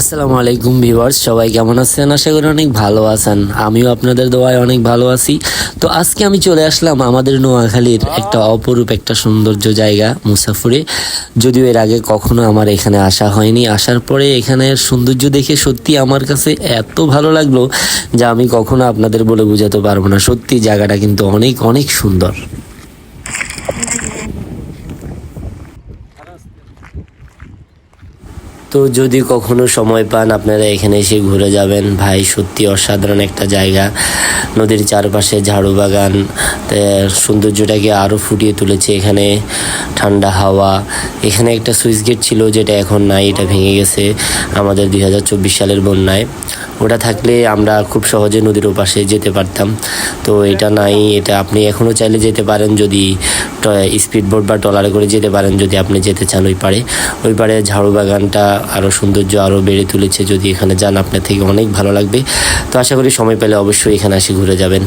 আসসালামু আলাইকুম ভিউয়ার্স, সবাই কেমন আছেন? আশা করি অনেক ভালো আছেন। আমিও আপনাদের দোয়ায় অনেক ভালো আছি। তো আজকে আমি চলে আসলাম আমাদের নোয়াখালীর একটা অপরূপ একটা সৌন্দর্য জায়গা, মুসাফুরে। যদিও এর আগে কখনো আমার এখানে আসা হয়নি। আসার পরে এখানের সৌন্দর্য দেখে সত্যি আমার কাছে এত ভালো লাগল যা আমি কখনো আপনাদের বলে বোঝাতে পারব না। সত্যি জায়গাটা কিন্তু অনেক অনেক সুন্দর। তো যদি কখনো সময় পান, আপনারা এখানে এসে ঘুরে যাবেন। ভাই, সত্যি অসাধারণ একটা জায়গা। নদীর চারপাশে ঝাড়ু বাগান সৌন্দর্যটাকে আরও ফুটিয়ে তুলেছে এখানে। ঠান্ডা হাওয়া। এখানে একটা সুইচ গেট ছিল যেটা এখন নাই, এটা ভেঙে গেছে আমাদের দু হাজার চব্বিশ সালের বন্যায়। ওটা থাকলে আমরা খুব সহজে নদীর ওপাশে যেতে পারতাম। তো এটা নাই, এটা আপনি এখনও চাইলে যেতে পারেন যদি স্পিড বোট বা ট্রলারে করে যেতে পারেন যদি আপনি যেতে চান ওই পারে ওই পারে ঝাড়ু বাগানটা আরও সৌন্দর্য আরও বেড়ে তুলেছে। যদি এখানে যান, আপনার থেকে অনেক ভালো লাগবে। তো আশা করি সময় পেলে অবশ্যই এখানে এসে ঘুরে যাবেন।